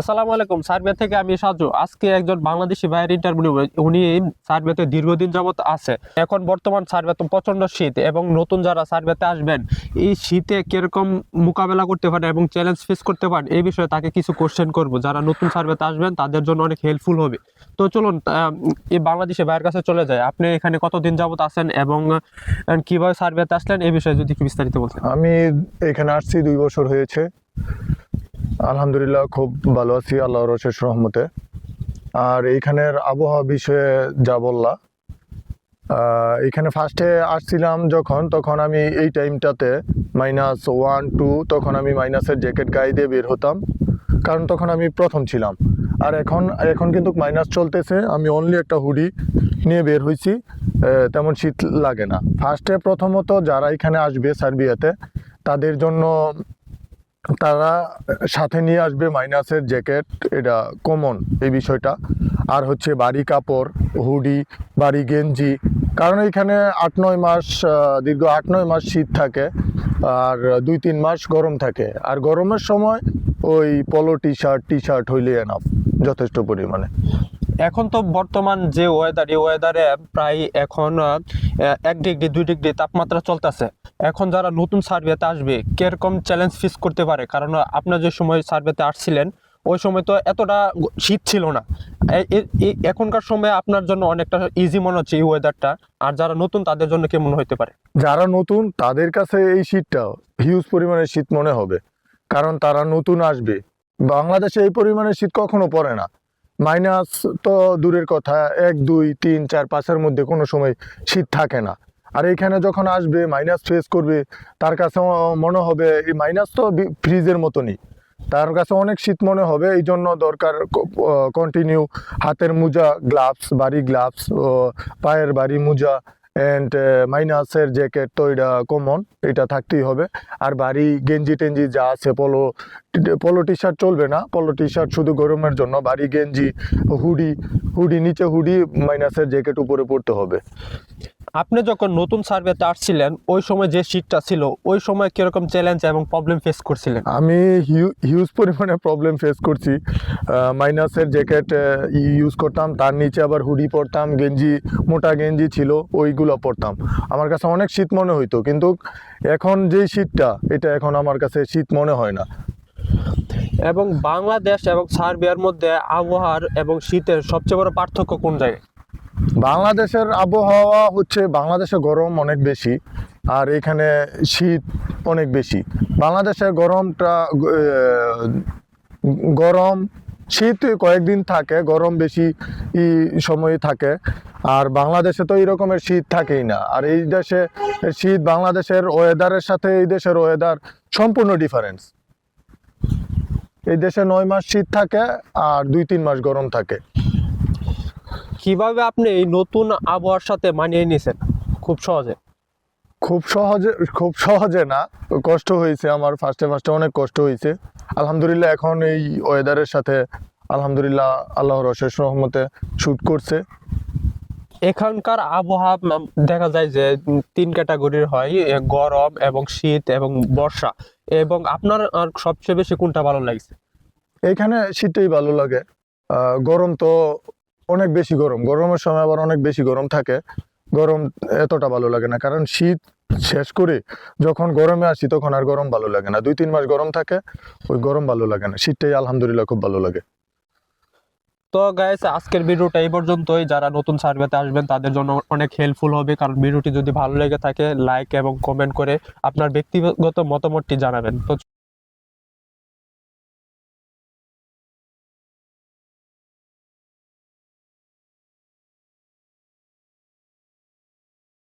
আসসালামু আলাইকুম সার্ভে থেকে আমি সাজু। আজকে একজন বাংলাদেশি ভাইয়ের ইন্টারভিউ উনি সার্ভেতে দীর্ঘদিন যাবত আছে। এখন বর্তমান সার্ভেতে প্রচণ্ড শীত এবং নতুন যারা সার্ভেতে আসবেন, এই শীতে কীরকম মোকাবেলা করতে পারেন এবং চ্যালেঞ্জ ফেস করতে পারেন, এই বিষয়ে তাকে কিছু কোশ্চেন করব। যারা নতুন সার্ভেতে আসবেন, তাদের জন্য অনেক হেল্পফুল হবে। তো চলুন এই বাংলাদেশি ভাইয়ের কাছে চলে যায় আপনি এখানে কতদিন যাবত আছেন এবং কীভাবে সার্ভেতে আসলেন, এই বিষয়ে যদি বিস্তারিত বলতেন। আমি এখানে আসছি দুই বছর হয়েছে। আলহামদুলিল্লাহ, খুব ভালো আছি আল্লাহ অশেষ রহমতে। আর এইখানের আবহাওয়া বিষয়ে যা বললা এখানে ফার্স্টে আসছিলাম যখন, তখন আমি এই টাইমটাতে মাইনাস ওয়ান টু তখন আমি মাইনাসের জ্যাকেট গায়ে দিয়ে বের হতাম, কারণ তখন আমি প্রথম ছিলাম। আর এখন এখন কিন্তু মাইনাস চলতেছে, আমি অনলি একটা হুডি নিয়ে বের হয়েছি তেমন শীত লাগে না। ফার্স্টে প্রথমত যারা এখানে আসবে সার্বিয়াতে, তাদের জন্য তারা সাথে নিয়ে আসবে মাইনাসের জ্যাকেট এটা কমন এই বিষয়টা। আর হচ্ছে বাড়ি কাপড় হুডি বাড়ি গেঞ্জি, কারণ এখানে আট নয় মাস দীর্ঘ আট নয় মাস শীত থাকে, আর দুই তিন মাস গরম থাকে। আর গরমের সময় ওই polo T shirt T shirt হইলে এনাফ যথেষ্ট পরিমাণে। এখন তো বর্তমান যে ওয়েদার এই ওয়েদারে প্রায় এখন এক ডিগ্রি দুই ডিগ্রি তাপমাত্রা চলতেছে। এখন যারা নতুন সার্ভেতে আসবে, কীরকম চ্যালেঞ্জ ফেস করতে পারে? কারণ আপনার যে সময় সার্ভেতে আসছিলেন, ওই সময় তো এতটা শীত ছিল না। এখনকার সময় আপনার জন্য অনেকটা ইজি মনে হচ্ছে এই ওয়েদারটা আর যারা নতুন, তাদের জন্য কেমন হতে পারে? যারা নতুন, তাদের কাছে এই শীতটা হিউজ পরিমাণে শীত মনে হবে। কারণ, তারা নতুন আসবে। বাংলাদেশে এই পরিমাণে শীত কখনো পড়ে না। মাইনাস তো দূরের কথা, এক, দুই, তিন, চার, পাঁচের মধ্যে কোনো সময় শীত থাকে না। আর এখানে যখন আসবে, মাইনাস ফেস করবে, তার কাছে মনে হবে এই মাইনাস তো ফ্রিজের মতনই। তার কাছে অনেক শীত মনে হবে, এই জন্য দরকার কন্টিনিউ হাতের মোজা গ্লাভস বাড়ি গ্লাভস পায়ের বাড়ি মোজা অ্যান্ড মাইনাসের জ্যাকেট তো এটা কমন এটা থাকতেই হবে। আর বাড়ি গেঞ্জি টেঞ্জি যা আছে পলো পলো টি শার্ট চলবে না। পলো টি শার্ট শুধু গরমের জন্য বাড়ি গেঞ্জি হুডি হুডি নিচে হুডি মাইনাসের জ্যাকেট উপরে পড়তে হবে। আপনি যখন নতুন সার্ভেতে আসছিলেন ওই সময় যে শীতটা ছিল ওই সময় কীরকম চ্যালেঞ্জ এবং প্রবলেম ফেস করছিলেন? আমি হিউজ পরিমাণে প্রবলেম ফেস করছি। মাইনাসের জ্যাকেট ইউজ করতাম তার নিচে আবার হুডি পরতাম গেঞ্জি মোটা গেঞ্জি ছিল ওইগুলো পরতাম আমার কাছে অনেক শীত মনে হইতো কিন্তু এখন যেই শীতটা এটা এখন আমার কাছে শীত মনে হয় না। এবং বাংলাদেশ এবং সার্বিয়ার মধ্যে আবহাওয়ার এবং শীতের সবচেয়ে বড় পার্থক্য কোন জায়গায়? বাংলাদেশের আবহাওয়া হচ্ছে বাংলাদেশে গরম অনেক বেশি আর এখানে শীত অনেক বেশি। বাংলাদেশে গরমটা গরম শীত কয়েকদিন থাকে গরম বেশি সময় থাকে। আর বাংলাদেশে তো এই রকমের শীত থাকেই না। আর এই দেশে শীত বাংলাদেশের ওয়েদারের সাথে এই দেশের ওয়েদার সম্পূর্ণ ডিফারেন্স এই দেশে নয় মাস শীত থাকে আর দুই তিন মাস গরম থাকে। কীভাবে আপনি এই নতুন আবহাওয়ার সাথে মানিয়ে নিয়েছেন? খুব সহজে। খুব সহজে খুব সহজে না। কষ্ট হয়েছে আমার ফার্স্টে ফার্স্টে অনেক কষ্ট হয়েছে। আলহামদুলিল্লাহ এখন এই ওয়েদারের সাথে আলহামদুলিল্লাহ আল্লাহর অশেষ রহমতে শ্যুট করছে। এখানকার আবহাওয়া দেখা যায় যে তিন ক্যাটাগরির হয় গরম এবং শীত এবং বর্ষা। এবং আপনার সবচেয়ে বেশি কোনটা ভালো লাগছে? এখানে শীতটাই ভালো লাগে। গরম তো অনেক বেশি গরম। গরমের সময় আবার অনেক বেশি গরম থাকে। গরম এতটা ভালো লাগে না। কারণ শীত শেষ করে যখন গরমে আসি তখন আর গরম ভালো লাগে না। দুই, তিন মাস গরম থাকে, ওই গরম ভালো লাগে না। শীতটাই আলহামদুলিল্লাহ খুব ভালো লাগে। তো গাইস আজকের ভিডিওটা এই পর্যন্তই। যারা নতুন সার্ভেতে আসবেন, তাদের জন্য অনেক হেল্পফুল হবে। কারণ ভিডিওটি যদি ভালো লেগে থাকে লাইক এবং কমেন্ট করে আপনার ব্যক্তিগত মতামতটি জানাবেন। তো